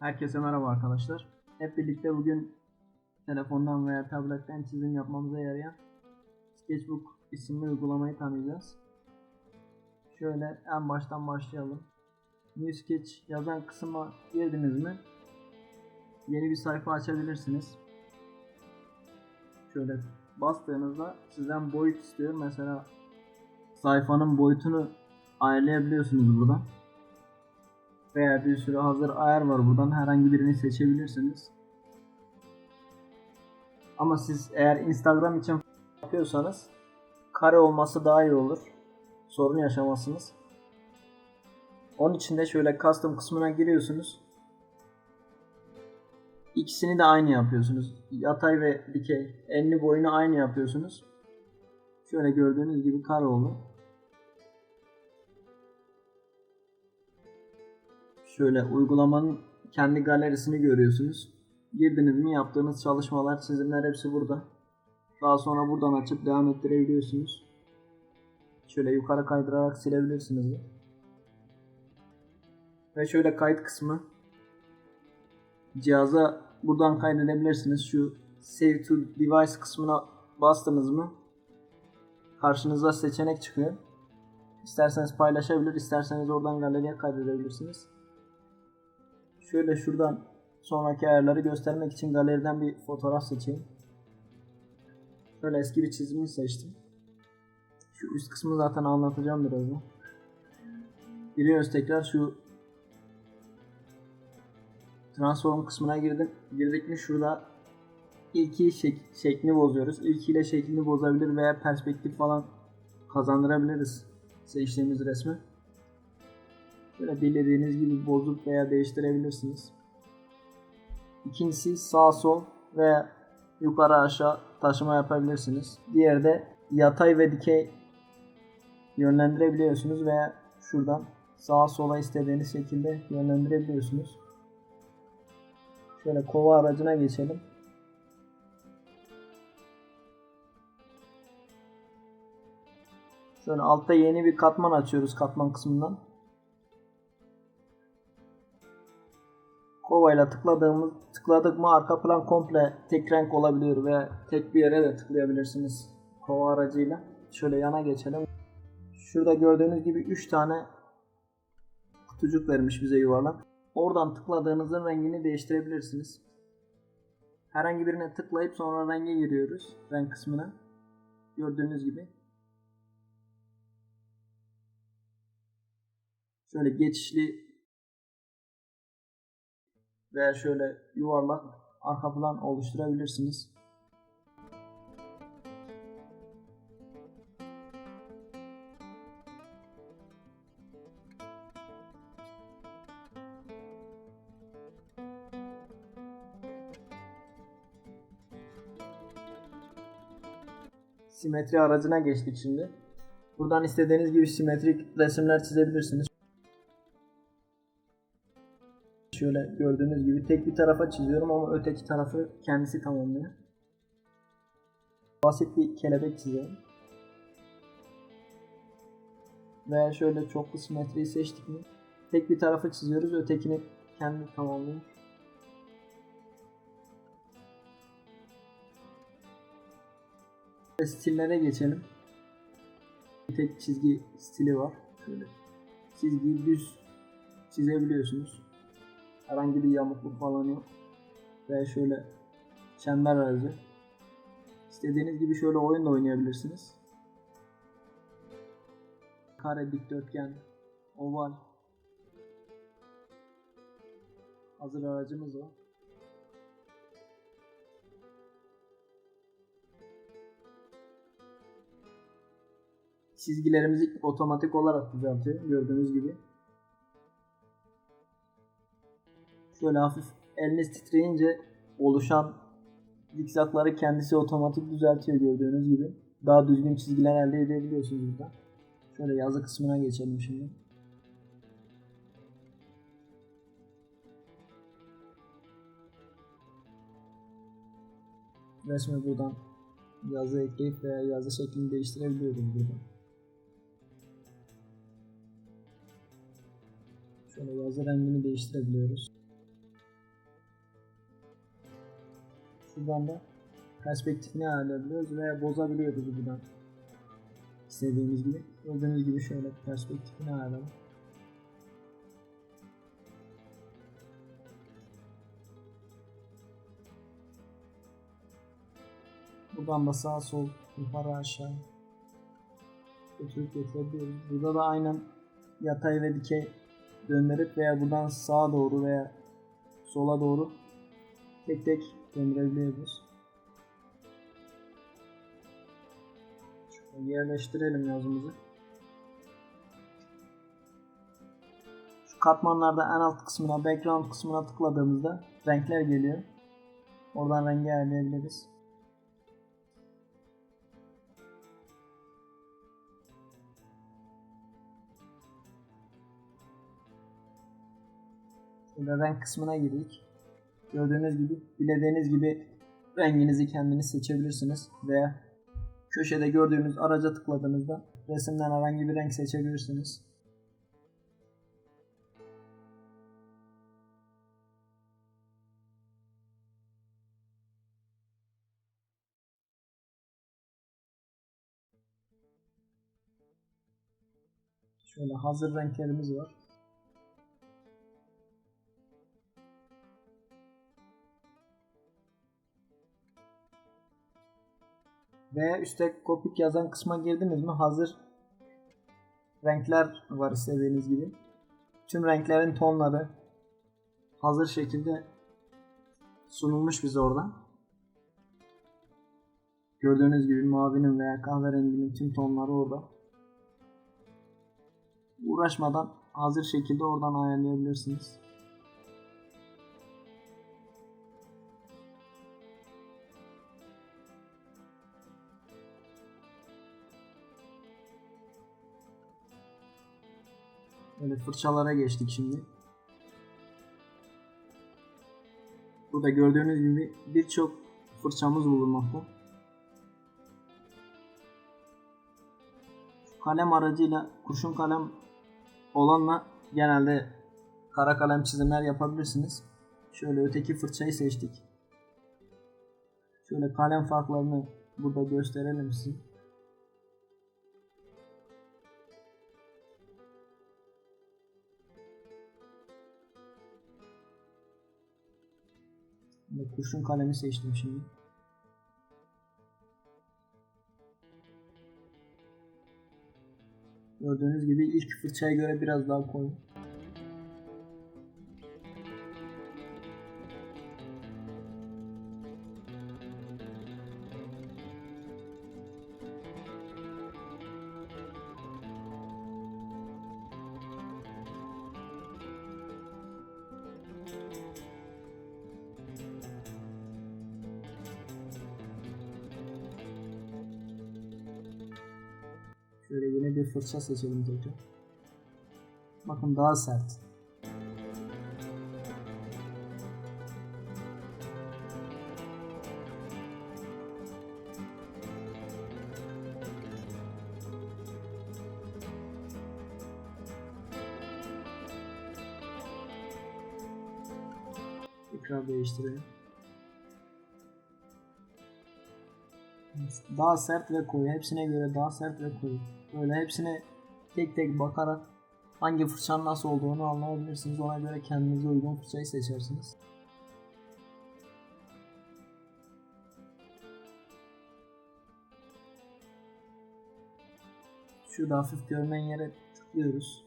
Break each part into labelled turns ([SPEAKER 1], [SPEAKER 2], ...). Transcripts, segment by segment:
[SPEAKER 1] Herkese merhaba arkadaşlar. Hep birlikte bugün telefondan veya tabletten çizim yapmamıza yarayan Sketchbook isimli uygulamayı tanıyacağız. Şöyle en baştan başlayalım. New Sketch yazan kısma girdiniz mi? Yeni bir sayfa açabilirsiniz. Şöyle bastığınızda sizden boyut istiyor. Mesela sayfanın boyutunu ayarlayabiliyorsunuz buradan veya bir sürü hazır ayar var buradan herhangi birini seçebilirsiniz. Ama siz eğer Instagram için yapıyorsanız kare olması daha iyi olur. Sorun yaşamazsınız. Onun için de şöyle custom kısmına giriyorsunuz. İkisini de aynı yapıyorsunuz. Yatay ve dikey. Enli boyunu aynı yapıyorsunuz. Şöyle gördüğünüz gibi kare oldu. Şöyle uygulamanın kendi galerisini görüyorsunuz. Girdiniz mi yaptığınız çalışmalar, çizimler hepsi burada. Daha sonra buradan açıp devam ettirebiliyorsunuz. Şöyle yukarı kaydırarak silebilirsiniz. Ve şöyle kayıt kısmı. Cihaza buradan kaydedebilirsiniz. Şu Save to Device kısmına bastınız mı karşınıza seçenek çıkıyor. İsterseniz paylaşabilir, isterseniz oradan galeriye kaydedebilirsiniz. Şöyle şuradan sonraki ayarları göstermek için galeriden bir fotoğraf seçeyim. Şöyle eski bir çizimi seçtim. Şu üst kısmı zaten anlatacağım birazdan. Giriyoruz tekrar şu transform kısmına girdim. Girdik mi şurada ilki şek şeklini bozuyoruz. İlkiyle şeklini bozabilir veya perspektif falan kazandırabiliriz seçtiğimiz resmi. Böyle dilediğiniz gibi bozup veya değiştirebilirsiniz. İkincisi sağ sol veya yukarı aşağı taşıma yapabilirsiniz. Diğeri de yatay ve dikey yönlendirebiliyorsunuz veya şuradan sağa sola istediğiniz şekilde yönlendirebiliyorsunuz. Şöyle kova aracına geçelim. Şöyle altta yeni bir katman açıyoruz katman kısmından. Kovayla tıkladığımız tıkladık mı arka plan komple tek renk olabiliyor ve tek bir yere de tıklayabilirsiniz kova aracıyla. Şöyle yana geçelim. Şurada gördüğünüz gibi 3 tane kutucuk vermiş bize yuvarlak. Oradan tıkladığınızın rengini değiştirebilirsiniz. Herhangi birine tıklayıp sonra renge giriyoruz. Renk kısmına. Gördüğünüz gibi. Şöyle geçişli veya şöyle yuvarlak arka plan oluşturabilirsiniz. Simetri aracına geçtik şimdi. Buradan istediğiniz gibi simetrik resimler çizebilirsiniz. Şöyle gördüğünüz gibi tek bir tarafa çiziyorum ama öteki tarafı kendisi tamamlıyor. Basit bir kelebek çizelim. Veya şöyle çoklu simetriyi seçtik mi tek bir tarafı çiziyoruz ötekini kendi tamamlıyor. Ve Stillere geçelim. Bir tek çizgi stili var. Şöyle çizgiyi düz çizebiliyorsunuz. Herhangi bir yamukluk falan yok. Ve şöyle çember aracı. İstediğiniz gibi şöyle oyun da oynayabilirsiniz. Kare, dikdörtgen, oval. Hazır aracımız var. Çizgilerimizi otomatik olarak düzeltiyor gördüğünüz gibi. Şöyle hafif eliniz titreyince oluşan zikzakları kendisi otomatik düzeltiyor gördüğünüz gibi. Daha düzgün çizgiler elde edebiliyorsunuz burada. Şöyle yazı kısmına geçelim şimdi. Resmi buradan yazı ekleyip veya yazı şeklini değiştirebiliyoruz burada. Şöyle yazı rengini değiştirebiliyoruz. Şuradan da perspektifini ayarlayabiliyoruz veya bozabiliyoruz buradan. İstediğimiz gibi. Gördüğünüz gibi şöyle perspektifini ayarlayalım. Buradan da sağ sol yukarı aşağı götürüp getirebiliyoruz. Burada da aynen yatay ve dikey döndürüp veya buradan sağa doğru veya sola doğru tek tek döndürebiliyoruz. Şöyle yerleştirelim yazımızı. Şu katmanlarda en alt kısmına, background kısmına tıkladığımızda renkler geliyor. Oradan rengi ayarlayabiliriz. Şöyle renk kısmına girdik. Gördüğünüz gibi dilediğiniz gibi renginizi kendiniz seçebilirsiniz veya köşede gördüğünüz araca tıkladığınızda resimden herhangi bir renk seçebilirsiniz. Şöyle hazır renklerimiz var. Veya üstte kopik yazan kısma girdiniz mi hazır renkler var istediğiniz gibi. Tüm renklerin tonları hazır şekilde sunulmuş bize orada. Gördüğünüz gibi mavinin veya kahverenginin tüm tonları orada. Uğraşmadan hazır şekilde oradan ayarlayabilirsiniz. Böyle fırçalara geçtik şimdi. Burada gördüğünüz gibi birçok fırçamız bulunmakta. Kalem aracıyla kurşun kalem olanla genelde kara kalem çizimler yapabilirsiniz. Şöyle öteki fırçayı seçtik. Şöyle kalem farklarını burada gösterelim size. Kurşun kalemi seçtim şimdi. Gördüğünüz gibi ilk fırçaya göre biraz daha koyu. Fırça seçelim tekrar. Bakın daha sert. Tekrar değiştirelim. Daha sert ve koyu. Hepsine göre daha sert ve koyu. Böyle hepsine tek tek bakarak hangi fırçanın nasıl olduğunu anlayabilirsiniz. Ona göre kendinize uygun fırçayı seçersiniz. Şurada hafif görünen yere tıklıyoruz.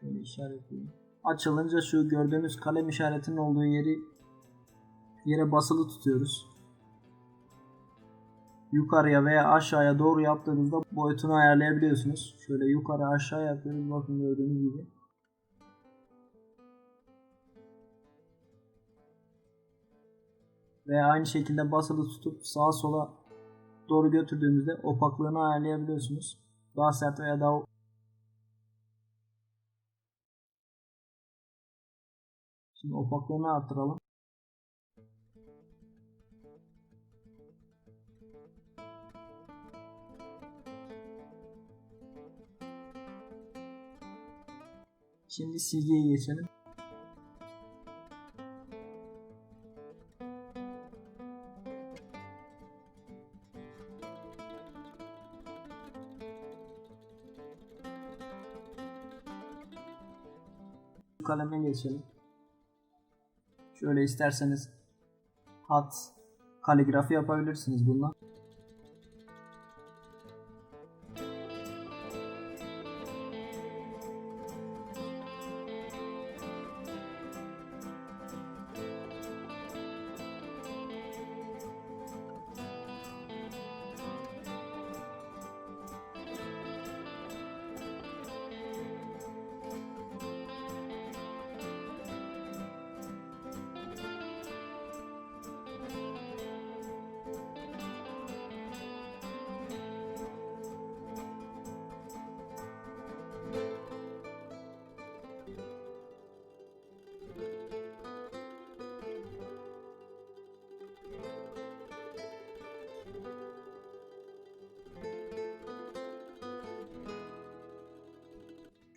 [SPEAKER 1] Şöyle işaretleyelim. Açılınca şu gördüğünüz kalem işaretinin olduğu yeri yere basılı tutuyoruz yukarıya veya aşağıya doğru yaptığınızda boyutunu ayarlayabiliyorsunuz. Şöyle yukarı aşağı yapıyoruz bakın gördüğünüz gibi. Ve aynı şekilde basılı tutup sağa sola doğru götürdüğümüzde opaklığını ayarlayabiliyorsunuz. Daha sert veya daha Şimdi opaklığını arttıralım. Şimdi silgiye geçelim. kaleme geçelim. Şöyle isterseniz hat kaligrafi yapabilirsiniz bununla.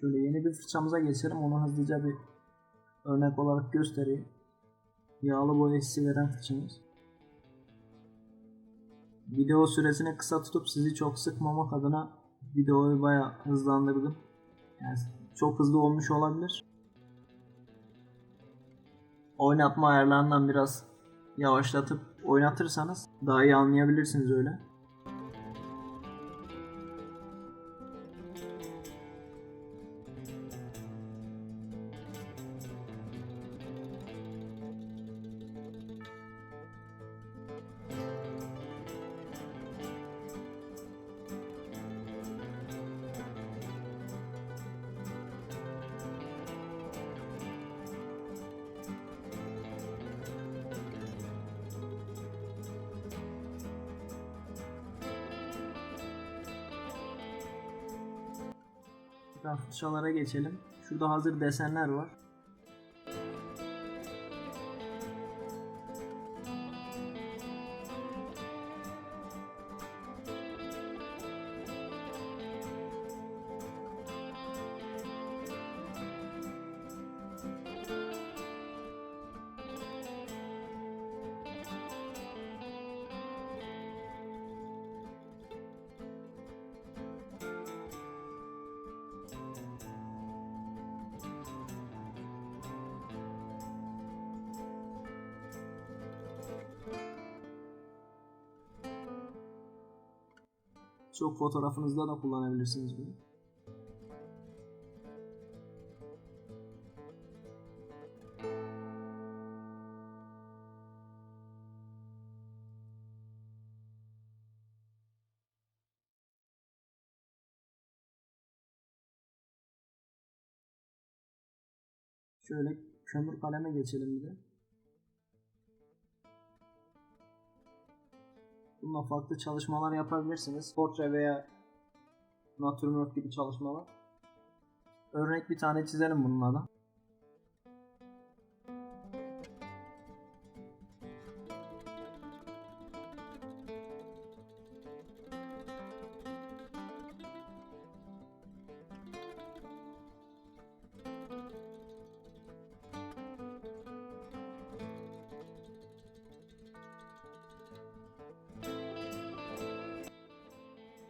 [SPEAKER 1] Şöyle yeni bir fırçamıza geçelim. Onu hızlıca bir örnek olarak göstereyim. Yağlı boya hissi veren fırçamız. Video süresini kısa tutup sizi çok sıkmamak adına videoyu bayağı hızlandırdım. Yani çok hızlı olmuş olabilir. Oynatma ayarlarından biraz yavaşlatıp oynatırsanız daha iyi anlayabilirsiniz öyle. Tekrar fırçalara geçelim. Şurada hazır desenler var. Çok fotoğrafınızda da kullanabilirsiniz bunu. Şöyle kömür kaleme geçelim bir de. Bununla farklı çalışmalar yapabilirsiniz. Portre veya natürmort gibi çalışmalar. Örnek bir tane çizelim bununla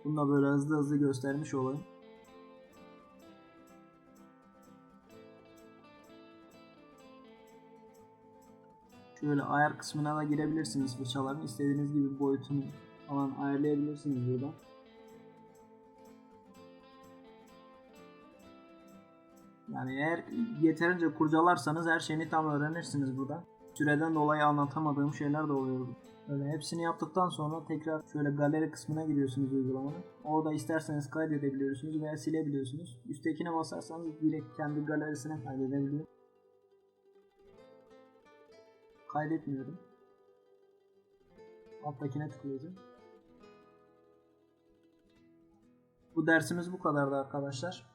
[SPEAKER 1] Bunu da böyle hızlı hızlı göstermiş olayım. Şöyle ayar kısmına da girebilirsiniz fırçaların. İstediğiniz gibi boyutunu falan ayarlayabilirsiniz buradan. Yani eğer yeterince kurcalarsanız her şeyini tam öğrenirsiniz burada. Süreden dolayı anlatamadığım şeyler de oluyor. Böyle hepsini yaptıktan sonra tekrar şöyle galeri kısmına giriyorsunuz uygulamanın. Orada isterseniz kaydedebiliyorsunuz veya silebiliyorsunuz. Üsttekine basarsanız direkt kendi galerisine kaydedebiliyor. Kaydetmiyorum. Alttakine tıklayacağım. Bu dersimiz bu kadardı arkadaşlar.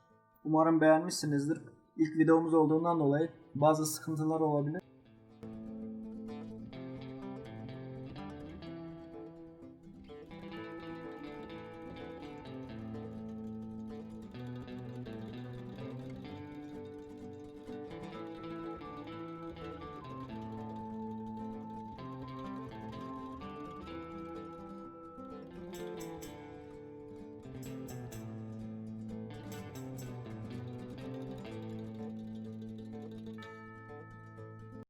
[SPEAKER 1] Umarım beğenmişsinizdir. ilk videomuz olduğundan dolayı bazı sıkıntılar olabilir. Música